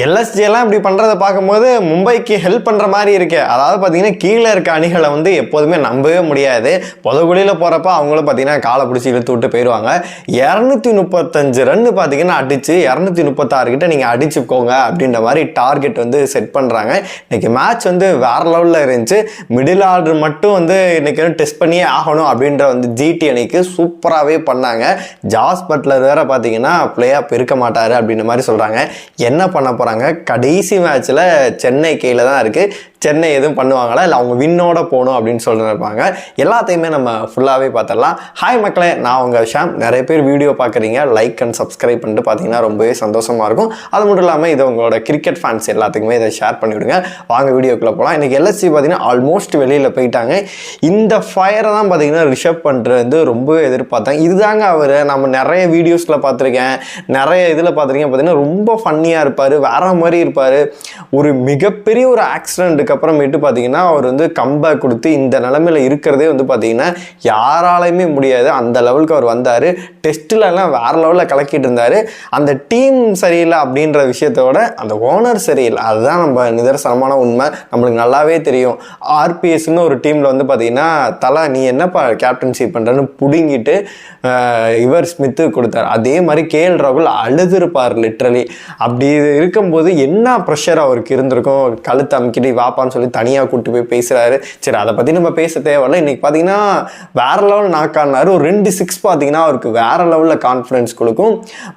எல்எஸ்ஜியெல்லாம் இப்படி பண்ணுறதை பார்க்கும்போது மும்பைக்கு ஹெல்ப் பண்ணுற மாதிரி இருக்கு. அதாவது பார்த்தீங்கன்னா கீழே இருக்க அணிகளை வந்து எப்போதுமே நம்பவே முடியாது. புதகுழியில் போகிறப்ப அவங்களும் பார்த்தீங்கன்னா காலை பிடிச்சி இழுத்து விட்டு போயிடுவாங்க. இரநூத்தி முப்பத்தஞ்சு ரன் பார்த்தீங்கன்னா அடிச்சு இரநூத்தி முப்பத்தாறு கிட்ட நீங்கள் அடிச்சுக்கோங்க அப்படின்ற மாதிரி டார்கெட் வந்து செட் பண்ணுறாங்க இன்றைக்கி மேட்ச் வந்து வேற லெவலில் இருந்துச்சு. மிடில் ஆர்டர் மட்டும் வந்து இன்னைக்கு டெஸ்ட் பண்ணியே ஆகணும் அப்படின்ற வந்து ஜிடி அணிக்கு சூப்பராகவே பண்ணாங்க. ஜாஸ் பட்லர் வேறு பார்த்தீங்கன்னா பிளே ஆஃப் இருக்க மாட்டார் அப்படின்ற மாதிரி சொல்கிறாங்க என்ன பண்ண போகிறாங்க கடைசி மேட்ச்ல சென்னை கையில் தான் இருக்கு. சென்னை எதுவும் பண்ணுவாங்களா? இல்லை அவங்க வின்னோட போகணும் அப்படின்னு சொல்லிருப்பாங்க எல்லாத்தையுமே நம்ம ஃபுல்லாகவே பார்த்துடலாம். ஹாய் மக்களே நான் உங்கள் ஷாம். நிறைய பேர் வீடியோ பார்க்குறீங்க. லைக் அண்ட் சப்ஸ்கிரைப் பண்ணிட்டு பார்த்தீங்கன்னா ரொம்பவே சந்தோஷமாக இருக்கும். அது மட்டும் இல்லாமல் இது உங்களோட கிரிக்கெட் ஃபேன்ஸ் எல்லாத்துக்குமே இதை ஷேர் பண்ணிவிடுங்க. வாங்க வீடியோக்குள்ளே போகலாம் இன்றைக்கி எல்எஸ்சி பார்த்தீங்கன்னா ஆல்மோஸ்ட் வெளியில் போயிட்டாங்க. இந்த ஃபயரை தான் பார்த்தீங்கன்னா ரிஷப் பண்ணுறது ரொம்பவே எதிர்பார்த்தேன். இதுதாங்க அவர். நம்ம நிறைய வீடியோஸில் பார்த்துருக்கேன். நிறைய இதில் பார்த்துருக்கேன். பார்த்தீங்கன்னா ரொம்ப ஃபன்னியாக இருப்பார். வேற மாதிரி இருப்பார். ஒரு மிகப்பெரிய ஒரு ஆக்சிடென்ட்டுக்கு அதுக்கப்புறமேட்டு பார்த்தீங்கன்னா அவர் வந்து கம்பேக் கொடுத்து இந்த நிலமையில இருக்கிறதே வந்து பார்த்தீங்கன்னா யாராலையுமே முடியாது. அந்த லெவலுக்கு அவர் வந்தார். டெஸ்ட்லலாம் வேற லெவலில் கலக்கிட்டு இருந்தார். அந்த டீம் சரியில்லை அப்படின்ற விஷயத்தோட அந்த ஓனர் சரியில்லை. அதுதான் நம்ம நிதர்சனமான உண்மை. நம்மளுக்கு நல்லாவே தெரியும். ஆர்பிஎஸ்னு ஒரு டீமில் வந்து பார்த்தீங்கன்னா தலா நீ என்னப்பா கேப்டன்ஷிப் பண்ணுறன்னு பிடுங்கிட்டு இவர் ஸ்மித்து கொடுத்தார். அதே மாதிரி கேஎல் ராகுல் அழுதுருப்பார் லிட்ரலி அப்படி இருக்கும்போது என்ன ப்ரெஷர் அவருக்கு இருந்திருக்கும்? கழுத்து அமுக்கிட்டு பாப்பான்னு சொல்லி தனியாக கூட்டு போய் பேசுகிறாரு சரி அதை பற்றி நம்ம பேச தேவையில்ல. இன்னைக்கு பார்த்தீங்கன்னா வேற லெவல் நாக் ஒரு ரெண்டு சிக்ஸ் பார்த்தீங்கன்னா அவருக்கு வேற லெவலில் கான்ஃபிடன்ஸ் கொடுக்கும்.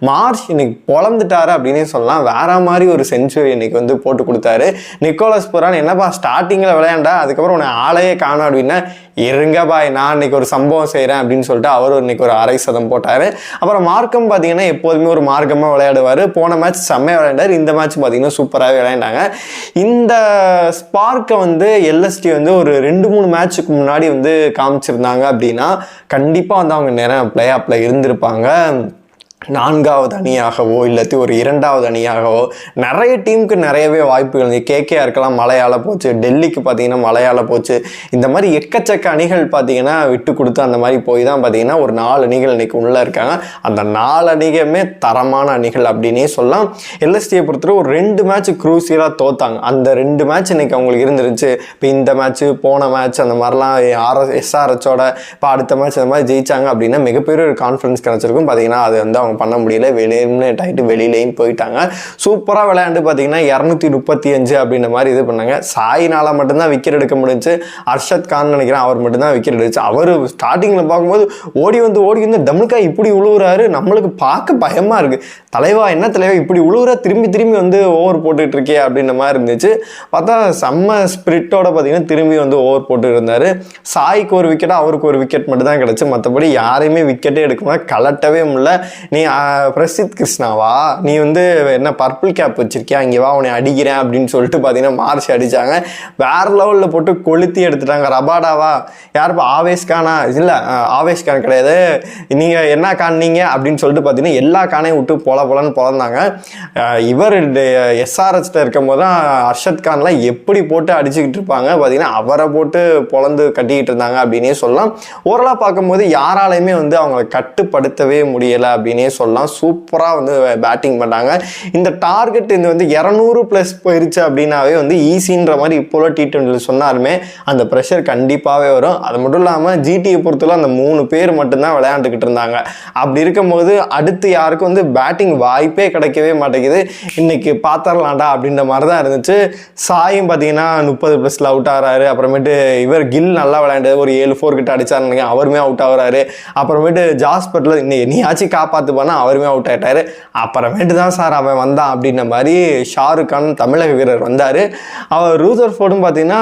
மார்ச் இன்னைக்கு பொழந்துட்டாரு அப்படின்னே சொல்லலாம். வேற மாதிரி ஒரு செஞ்சுரி இன்னைக்கு வந்து போட்டு கொடுத்தாரு. நிக்கோலஸ் புரான் என்னப்பா ஸ்டார்டிங்கில் விளையாண்டா? அதுக்கப்புறம் உன்னை ஆளையே காணும் அப்படின்னா இருங்க பாய் நான் இன்னைக்கு ஒரு சம்பவம் செய்கிறேன் அப்படின்னு சொல்லிட்டு அவர் இன்னைக்கு ஒரு அரை சதம் போட்டார். அப்புறம் மார்க்கம் பார்த்தீங்கன்னா எப்போதுமே ஒரு மார்க்கமாக விளையாடுவார். போன மேட்ச் செம்மையாக விளையாண்டார். இந்த மேட்ச் பார்த்தீங்கன்னா சூப்பராகவே விளையாண்டாங்க. இந்த ஸ்பார்க்கை வந்து எல்எஸ்டி வந்து ஒரு ரெண்டு மூணு மேட்ச்சுக்கு முன்னாடி வந்து காமிச்சிருந்தாங்க அப்படின்னா கண்டிப்பாக வந்து அவங்க நேரம் பிளே ஆப்பில் இருந்திருப்பாங்க. நான்காவது அணியாகவோ இல்லாட்டி ஒரு இரண்டாவது அணியாகவோ நிறைய டீமுக்கு நிறையவே வாய்ப்புகள் இருக்கு. கேகே இருக்கலாம் மலையாள போச்சு டெல்லிக்கு பார்த்தீங்கன்னா மலையாள போச்சு. இந்த மாதிரி எக்கச்சக்க அணிகள் பார்த்தீங்கன்னா விட்டு கொடுத்து அந்த மாதிரி போய் தான் பார்த்தீங்கன்னா ஒரு நாலு அணிகள் இன்னைக்கு உள்ளே இருக்காங்க. அந்த நாலு அணிகளுமே தரமான அணிகள் அப்படின்னே சொல்லலாம். எல்எஸ்டியை பொறுத்தவரை ஒரு ரெண்டு மேட்ச் குரூசியலாக தோத்தாங்க. அந்த ரெண்டு மேட்ச் இன்னைக்கு அவங்களுக்கு இருந்துருச்சு. இப்போ இந்த மேட்ச் போன மேட்ச் அந்த மாதிரிலாம் ஆர்எஸ் எஸ்ஆர்எச்சோட இப்போ அடுத்த மேட்ச் அந்த மாதிரி ஜெயிச்சாங்க அப்படின்னா மிகப்பெரிய ஒரு கான்ஃபிடன்ஸ் கிடச்சிருக்கும். பார்த்தீங்கன்னா அது வந்து அவங்க பண்ண முடியல. வெளியேட் ஆகிட்டு வெளியிலையும் போயிட்டாங்க. சூப்பராக விளையாண்டு பார்த்தீங்கன்னா இரநூத்தி முப்பத்தி அஞ்சு அப்படின்ற மாதிரி இது பண்ணாங்க. சாயினால் மட்டும்தான் விக்கெட் எடுக்க முடிஞ்சு. அர்ஷத் கான் நினைக்கிறேன் அவர் மட்டும்தான் விக்கெட் எடுச்சு அவர் ஸ்டார்டிங்கில் பார்க்கும்போது ஓடி வந்து ஓடி வந்து டமுக்கா இப்படி உழுவுறாரு? நம்மளுக்கு பார்க்க பயமாக இருக்குது தலைவா என்ன தலைவா இப்படி உழுவுற? திரும்பி திரும்பி வந்து ஓவர் போட்டுட்டு இருக்கே அப்படின்ற மாதிரி இருந்துச்சு. பார்த்தா செம்ம ஸ்பிரிட்டோட பார்த்தீங்கன்னா திரும்பி வந்து ஓவர் போட்டு இருந்தார். சாய்க்கு ஒரு விக்கெட் அவருக்கு ஒரு விக்கெட் மட்டும் தான் கிடச்சி. மற்றபடி யாரையுமே விக்கெட்டே எடுக்கணும் கலட்டவே முடியல. நீ பிரசித் கிருஷ்ணாவா? நீ வந்து என்ன பர்பிள் கேப் வச்சிருக்கியா? இங்கே வா உன்னை அடிக்கிறேன் அப்படின்னு சொல்லிட்டு பார்த்தீங்கன்னா மார்ச் அடிச்சாங்க. வேறு லெவலில் போட்டு கொளுத்தி எடுத்துட்டாங்க. ரபாடாவா? யாருப்பா? ஆவேஷ்கானா இல்லை ஆவேஷ்கான் கிடையாது. நீங்கள் என்ன காணீங்க அப்படின்னு சொல்லிட்டு பார்த்தீங்கன்னா எல்லா கானையும் விட்டு பொல பொலன்னு பிறந்தாங்க இவர் எஸ்ஆர்எஸ்ல இருக்கும் போது தான் அர்ஷத் கான்லாம் எப்படி போட்டு அடிச்சுக்கிட்டு இருப்பாங்க பார்த்தீங்கன்னா அவரை போட்டு பொழந்து கட்டிக்கிட்டு இருந்தாங்க அப்படின்னே சொல்லலாம். ஓரளவு பார்க்கும்போது யாராலையுமே வந்து அவங்கள கட்டுப்படுத்தவே முடியலை அப்படின்னே சொல்லலாம். சூப்பராக வந்து பேட்டிங் பண்ணாங்க. இந்த டார்கெட் இது வந்து இரநூறு ப்ளஸ் போயிருச்சு அப்படின்னாவே வந்து ஈஸின்ற மாதிரி இப்போ டி ட்வெண்ட்டியில் சொன்னாலுமே அந்த ப்ரெஷர் கண்டிப்பாகவே வரும். அது மட்டும் இல்லாமல் ஜிடியை பொறுத்தவரை அந்த மூணு பேர் மட்டும்தான் விளையாண்டுக்கிட்டு இருந்தாங்க. அப்படி இருக்கும்போது அடுத்து யாருக்கும் வந்து பேட்டிங் வாய்ப்பே கிடைக்கவே மாட்டேங்குது. இன்னைக்கு பார்த்துடலாம்டா அப்படின்ற மாதிரி தான் இருந்துச்சு. சாயும் பார்த்தீங்கன்னா முப்பது ப்ளஸில் அவுட் ஆகிறாரு. அப்புறமேட்டு இவர் கில் நல்லா விளையாண்டு ஒரு ஏழு ஃபோர் கிட்ட அடிச்சாருங்க அவருமே அவுட் ஆகுறாரு. அப்புறமேட்டு ஜாஸ்பட்டில் இன்னைக்கு நீயாச்சும் காப்பாற்று பண்ணால் அவருமே அவுட் ஆயிட்டாரு. அப்புறமேட்டு தான் சார் அவன் வந்தான் அப்படின்ற மாதிரி ஷாருக் கான் தமிழக வீரர் வந்தார். அவர் ரூசர் ஃபோர்டும் பார்த்தீங்கன்னா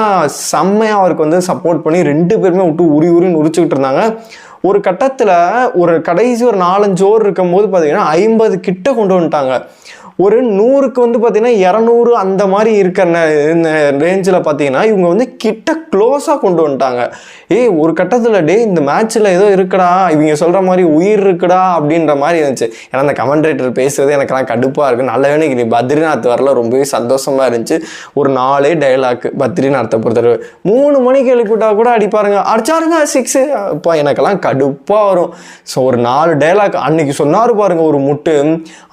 செம்மையாக அவருக்கு வந்து சப்போர்ட் பண்ணி ரெண்டு பேருமே விட்டு உரி உரின்னு உரிச்சுக்கிட்டு இருந்தாங்க. ஒரு கட்டத்தில் ஒரு கடைசி ஒரு நாலஞ்சு ஓவர் இருக்கும்போது பார்த்தீங்கன்னா ஐம்பது கிட்ட கொண்டு வந்துட்டாங்க. ஒரு நூறுக்கு வந்து பார்த்தீங்கன்னா இரநூறு அந்த மாதிரி இருக்கிற ரேஞ்சில் பார்த்தீங்கன்னா இவங்க வந்து கிட்ட க்ளோஸாக கொண்டு வந்துட்டாங்க. ஏய் ஒரு கட்டத்தில் டே இந்த மேட்ச்சில் ஏதோ இருக்குடா இவங்க சொல்கிற மாதிரி உயிர் இருக்குடா அப்படின்ற மாதிரி இருந்துச்சு. ஏன்னா அந்த கமெண்ட்ரேட்டர் பேசுறது எனக்குலாம் கடுப்பாக இருக்குது நல்ல வேணும் நீ பத்ரிநாத் வரல ரொம்பவே சந்தோஷமாக இருந்துச்சு. ஒரு நாலே டைலாக் பத்ரிநாத்தை பொறுத்தவரை. மூணு மணிக்கு எழுப்பிட்டா கூட அடிப்பாருங்க அடிச்சாருங்க சிக்ஸு அப்போ எனக்கெல்லாம் கடுப்பாக வரும். ஸோ ஒரு நாலு டைலாக் அன்னைக்கு சொன்னார் பாருங்க ஒரு முட்டு.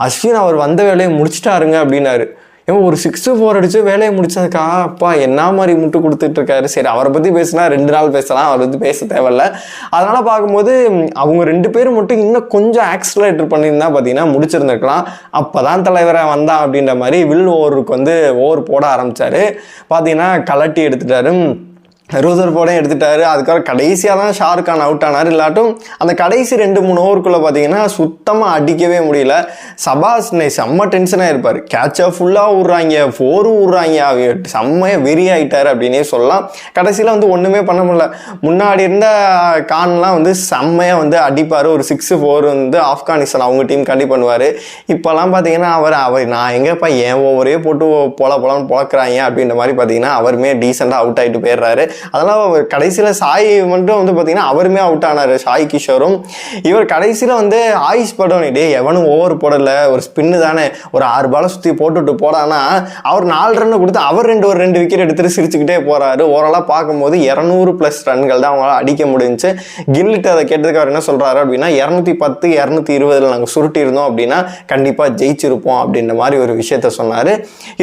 அஸ்வின் அவர் வந்த வேலையை முடிச்சிட்டாருங்க அப்படின்னாரு. ஏன் ஒரு சிக்ஸ் ஃபோர் அடிச்சு வேலையை முடிச்சதுக்கா? அப்பா என்ன மாதிரி முட்டு கொடுத்துட்டு இருக்காரு? சரி அவரை பற்றி பேசினா ரெண்டு நாள் பேசலாம் அவரை பற்றி பேச தேவையில்ல. அதனால் பார்க்கும்போது அவங்க ரெண்டு பேரும் மட்டும் இன்னும் கொஞ்சம் ஆக்சிலேட்டர் பண்ணியிருந்தா பார்த்தீங்கன்னா முடிச்சிருந்துருக்கலாம். அப்போ தான் தலைவரை வந்தான் அப்படின்ற மாதிரி வில் ஓவருக்கு வந்து ஓவர் போட ஆரம்பித்தார் பார்த்தீங்கன்னா கலட்டி எடுத்துட்டாரு. ரூசர் போடையும் எடுத்துட்டாரு. அதுக்கப்புறம் கடைசியாக தான் ஷாருக் கான் அவுட் ஆனார். இல்லாட்டும் அந்த கடைசி ரெண்டு மூணு ஓவருக்குள்ளே பார்த்தீங்கன்னா சுத்தமாக அடிக்கவே முடியல. சபாஸ் நை செம்ம டென்ஷனாக இருப்பார் கேட்சை ஃபுல்லாக விட்றாங்க ஃபோரும் விட்றாங்க செம்மையாக வெறி ஆகிட்டார் அப்படின்னே சொல்லலாம். கடைசியில் வந்து ஒன்றுமே பண்ண முடியல. முன்னாடி இருந்த கான்லாம் வந்து செம்மையாக வந்து அடிப்பார். ஒரு சிக்ஸ் ஃபோர் வந்து ஆப்கானிஸ்தான் அவங்க டீம் கண்டி பண்ணுவார். இப்போல்லாம் பார்த்தீங்கன்னா அவர் அவர் நான் எங்கேப்பா ஏன் ஓவரே போட்டு பொல பொலன்னு பொழக்கிறாங்க அப்படின்ற மாதிரி பார்த்தீங்கன்னா அவருமே டீசெண்டாக அவுட் ஆகிட்டு போயிடுறாரு. அதெல்லாம் அவர் கடைசியில் சாய் மட்டும் வந்து பார்த்தீங்கன்னா அவருமே அவுட் ஆனார் சாய் கிஷோரும். இவர் கடைசியில் வந்து ஆயுஷ் படம் டே எவனும் ஓவர் போடலை ஒரு ஸ்பின்னு தானே ஒரு ஆறு பாலை சுற்றி போட்டுட்டு போடானா அவர் நாலு ரன் கொடுத்து அவர் ரெண்டு ஒரு ரெண்டு விக்கெட் எடுத்துட்டு சிரிச்சுக்கிட்டே போகிறாரு ஓரளவு பார்க்கும்போது இரநூறு ப்ளஸ் ரன்கள் தான் அவங்களால் அடிக்க முடிஞ்சுச்சு கில்லிட்டு அதை கேட்டதுக்கு அவர் என்ன சொல்கிறாரு அப்படின்னா இரநூத்தி பத்து இரநூத்தி இருபதில் நாங்கள் சுருட்டி இருந்தோம் அப்படின்னா கண்டிப்பாக ஜெயிச்சிருப்போம் அப்படின்ற மாதிரி ஒரு விஷயத்த சொன்னார்.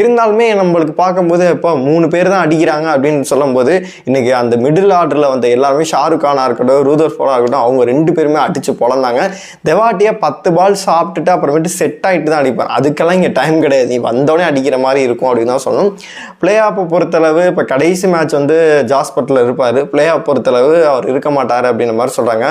இருந்தாலுமே நம்மளுக்கு பார்க்கும்போது இப்போ மூணு பேர் தான் அடிக்கிறாங்க அப்படின்னு சொல்லும்போது இன்னைக்கு அந்த மிடில் ஆர்டரில் வந்த எல்லாருமே ஷாருக் கானாக இருக்கட்டும் ரூதர் ஃபோனாக இருக்கட்டும் அவங்க ரெண்டு பேருமே அடிச்சு பொழந்தாங்க. தெவாட்டியாக பத்து பால் சாப்பிட்டுட்டு அப்புறமேட்டு செட் ஆகிட்டு தான் அடிப்பார் அதுக்கெல்லாம் இங்கே டைம் கிடையாது. நீ வந்தோடனே அடிக்கிற மாதிரி இருக்கும் அப்படின்னு தான் சொல்லணும். பிளே ஆஃபை பொறுத்தளவு இப்போ கடைசி மேட்ச் வந்து ஜாஸ்பட்டில் இருப்பார். பிளே ஆஃப் பொறுத்தளவு அவர் இருக்க மாட்டார் அப்படின்ற மாதிரி சொல்கிறாங்க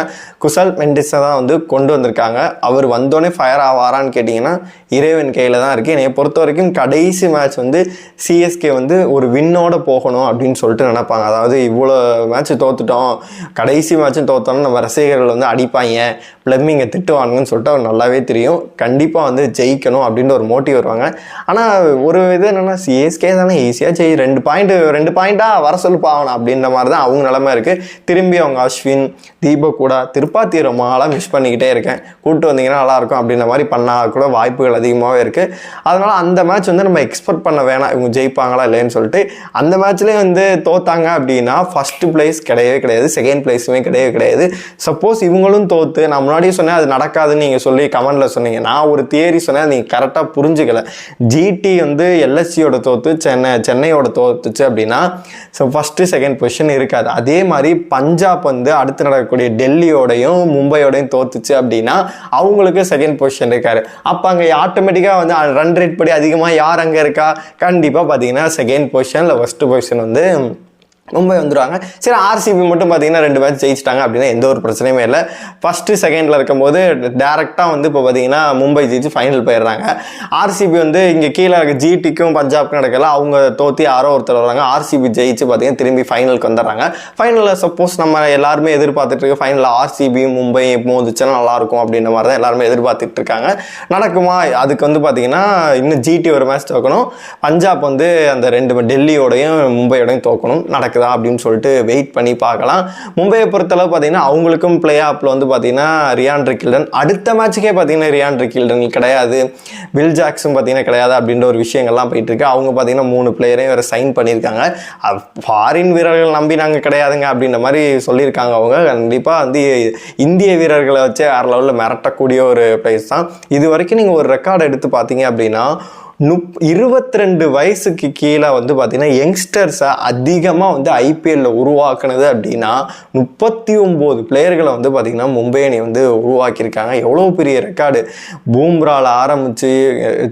குசல் மெண்டிஸை தான் வந்து கொண்டு வந்திருக்காங்க. அவர் வந்தோடனே ஃபயர் ஆவாரான்னு கேட்டிங்கன்னா இறைவன் கையில் தான் இருக்குது என்னை பொறுத்த வரைக்கும் கடைசி மேட்ச் வந்து சிஎஸ்கே வந்து ஒரு வின்னோட போகணும் அப்படின்னு சொல்லிட்டு நினைப்பாங்க. அதாவது இவ்வளோ மேட்ச் தோத்துட்டோம். கடைசி மேட்சும் தோத்தோம்னு நம்ம ரசிகர்கள் வந்து அடிப்பாங்க. பிளம்மிங்கை திட்டுவானுங்கன்னு சொல்லிட்டு அவர் நல்லாவே தெரியும். கண்டிப்பாக வந்து ஜெயிக்கணும் அப்படின்ற ஒரு மோட்டிவ் வருவாங்க. ஆனால் ஒரு இது என்னென்னா சிஎஸ்கே தானே ஈஸியாக ஜெயி ரெண்டு பாயிண்ட் ரெண்டு பாயிண்ட்டாக வர சொல்லுப்பா அவனை அப்படின்ற மாதிரி தான் அவங்க நிலமை இருக்குது திரும்பி அவங்க அஸ்வின் தீபக் கூட திருப்பாத்தி ரொம்ப நாளாக மிஸ் பண்ணிக்கிட்டே இருக்கேன். கூப்பிட்டு வந்தீங்கன்னா நல்லாயிருக்கும் அப்படின்ற மாதிரி பண்ணால் கூட வாய்ப்புகள் அதிகமாகவே இருக்குது அதனால் அந்த மேட்ச் வந்து நம்ம எக்ஸ்பெக்ட் பண்ண வேணாம். இவங்க ஜெயிப்பாங்களா இல்லைன்னு சொல்லிட்டு அந்த மேட்ச்லேயே வந்து தோத்தாங்க அப்படின்னா ஃபஸ்ட்டு பிளேஸ் கிடையவே கிடையாது செகண்ட் பிளேஸுமே கிடையவே கிடையாது. சப்போஸ் இவங்களும் தோற்று நான் முன்னாடியே சொன்னேன் அது நடக்காதுன்னு நீங்கள் சொல்லி கமெண்டில் சொன்னீங்க. நான் ஒரு தியரி சொன்னேன் நீங்கள் கரெக்டாக புரிஞ்சுக்கல. ஜிடி வந்து எல்எஸ்சியோட தோற்று சென்னை சென்னையோட தோத்துச்சு அப்படின்னா ஸோ ஃபஸ்ட்டு செகண்ட் பொசிஷன் இருக்காது. அதே மாதிரி பஞ்சாப் வந்து அடுத்து நடக்கக்கூடிய டெல்லியோடையும் மும்பையோடையும் தோத்துச்சு அப்படின்னா அவங்களுக்கு செகண்ட் பொசிஷன் இருக்காரு. அப்போ அங்கே ஆட்டோமேட்டிக்காக வந்து ரன் ரேட் படி அதிகமாக யார் அங்கே இருக்கா? கண்டிப்பாக பார்த்தீங்கன்னா செகண்ட் பொசிஷன் இல்லை ஃபஸ்ட்டு பொசிஷன் வந்து மும்பை வந்துடுவாங்க சரி ஆர்சிபி மட்டும் பார்த்தீங்கன்னா ரெண்டு மேட்ச் ஜெயிச்சிட்டாங்க அப்படின்னா எந்த ஒரு பிரச்சனையுமே இல்லை. ஃபஸ்ட்டு செகண்டில் இருக்கும்போது டேரெக்டாக வந்து இப்போ பார்த்தீங்கன்னா மும்பை ஜெயிச்சு ஃபைனல் போயிடுறாங்க. ஆர்சிபி வந்து இங்கே கீழே இருக்க ஜிடிக்கும் பஞ்சாப்க்கும் நடக்கல. அவங்க தோத்தி யாரோ ஒருத்தர் வராங்க. ஆர்சிபி ஜெயிச்சு பார்த்தீங்கன்னா திரும்பி ஃபைனலுக்கு வந்துடுறாங்க. ஃபைனலில் சப்போஸ் நம்ம எல்லாருமே எதிர்பார்த்துட்டு இருக்க ஃபைனலில் ஆர்சிபி மும்பை மோதிச்சுன்னா நல்லாயிருக்கும் அப்படின்ற மாதிரி தான் எல்லாருமே எதிர்பார்த்துட்டு இருக்காங்க. நடக்குமா? அதுக்கு வந்து பார்த்தீங்கன்னா இன்னும் ஜிடி ஒரு மேட்ச் தோக்கணும் பஞ்சாப் வந்து அந்த ரெண்டு டெல்லியோடையும் மும்பையோடையும் தோக்கணும் நடக்குதா. அப்படின்னு சொல்லிட்டு வெயிட் பண்ணி பார்க்கலாம். மும்பையை பொறுத்தளவு பார்த்தீங்கன்னா அவங்களுக்கும் பிளே ஆப்பில் வந்து பார்த்தீங்கன்னா ரியான் ரிகில்டன் அடுத்த மேட்ச்சுக்கே பார்த்தீங்கன்னா ரியான் ரிகில்டன் கிடையாது. வில் ஜாக்ஸும் பார்த்தீங்கன்னா கிடையாது அப்படின்ற ஒரு விஷயங்கள்லாம் போயிட்டு இருக்கு. அவங்க பார்த்தீங்கன்னா மூணு பிளேயரையும் வேறு சைன் பண்ணியிருக்காங்க. ஃபாரின் வீரர்கள் நம்பி நாங்கள் கிடையாதுங்க அப்படின்ற மாதிரி சொல்லியிருக்காங்க அவங்க. கண்டிப்பாக வந்து இந்திய வீரர்களை வச்சு வேறு லெவலில் மிரட்டக்கூடிய ஒரு பிளேஸ் தான். இது வரைக்கும் நீங்கள் ஒரு ரெக்கார்டு எடுத்து பார்த்தீங்க அப்படின்னா முப் இருபத்தி ரெண்டு வயசுக்கு கீழே வந்து பார்த்தீங்கன்னா யங்ஸ்டர்ஸை அதிகமாக வந்து ஐபிஎல்ல உருவாக்குனது அப்படின்னா முப்பத்தி ஒம்பது பிளேயர்களை வந்து பார்த்திங்கன்னா மும்பை அணி வந்து உருவாக்கியிருக்காங்க. எவ்வளோ பெரிய ரெக்கார்டு பூம்ராவில் ஆரம்பித்து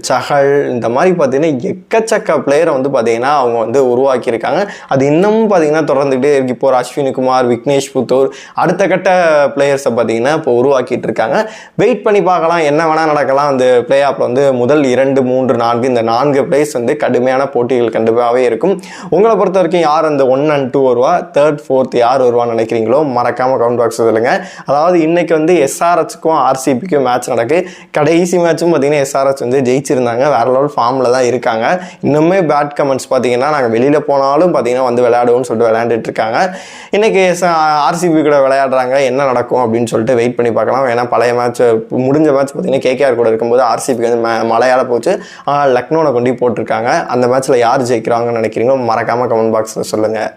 சஹல் இந்த மாதிரி பார்த்தீங்கன்னா எக்கச்சக்க பிளேயரை வந்து பார்த்தீங்கன்னா அவங்க வந்து உருவாக்கியிருக்காங்க. அது இன்னமும் பார்த்தீங்கன்னா தொடர்ந்துகிட்டே இருக்கு. இப்போ ஒரு அஸ்வினி குமார் விக்னேஷ் புத்தூர் அடுத்த கட்ட பிளேயர்ஸை பார்த்தீங்கன்னா இப்போ உருவாக்கிட்டு இருக்காங்க. வெயிட் பண்ணி பார்க்கலாம். என்ன வேணால் நடக்கலாம். அந்த பிளே ஆப்பில் வந்து முதல் இரண்டு மூன்று நான்கு இந்த நான்கு பிளேஸ் வந்து கடுமையான போட்டிகள் கண்டிப்பாகவே இருக்கும். உங்களை பொறுத்த வரைக்கும் யார் அந்த ஒன் அண்ட் டூ வருவா? தேர்ட் ஃபோர்த் யார் வருவான்னு நினைக்கிறீங்களோ மறக்காம கமெண்ட் பாக்ஸ் சொல்லுங்க. அதாவது இன்னைக்கு வந்து எஸ்ஆர்ஹெச்க்கும் ஆர்சிபிக்கும் மேட்ச் நடக்கு. கடைசி மேட்சும் பார்த்தீங்கன்னா எஸ்ஆர்எஸ் வந்து ஜெயிச்சிருந்தாங்க. வேற லெவல் ஃபார்மில் தான் இருக்காங்க. இன்னுமே பேட் கமெண்ட்ஸ் பார்த்தீங்கன்னா நாங்கள் வெளியில் போனாலும் பார்த்தீங்கன்னா வந்து விளையாடுவோம்னு சொல்லிட்டு விளையாண்டுட்டு இருக்காங்க. இன்னைக்கு ஆர்சிபி கூட விளையாடுறாங்க. என்ன நடக்கும் அப்படின்னு சொல்லிட்டு வெயிட் பண்ணி பார்க்கலாம். ஏன்னா பழைய மேட்ச் முடிஞ்ச மேட்ச் பார்த்தீங்கன்னா கேகேஆர் கூட இருக்கும்போது ஆர்சிபிக்கு வந்து ம- போச்சு. ஆனால் லக்னோவில் கொண்டு போட்டிருக்காங்க. அந்த மேட்ச்சில் யார் ஜெயிக்கிறாங்கன்னு நினைக்கிறீங்களோ மறக்காமல் கமெண்ட் பாக்ஸில் சொல்லுங்கள்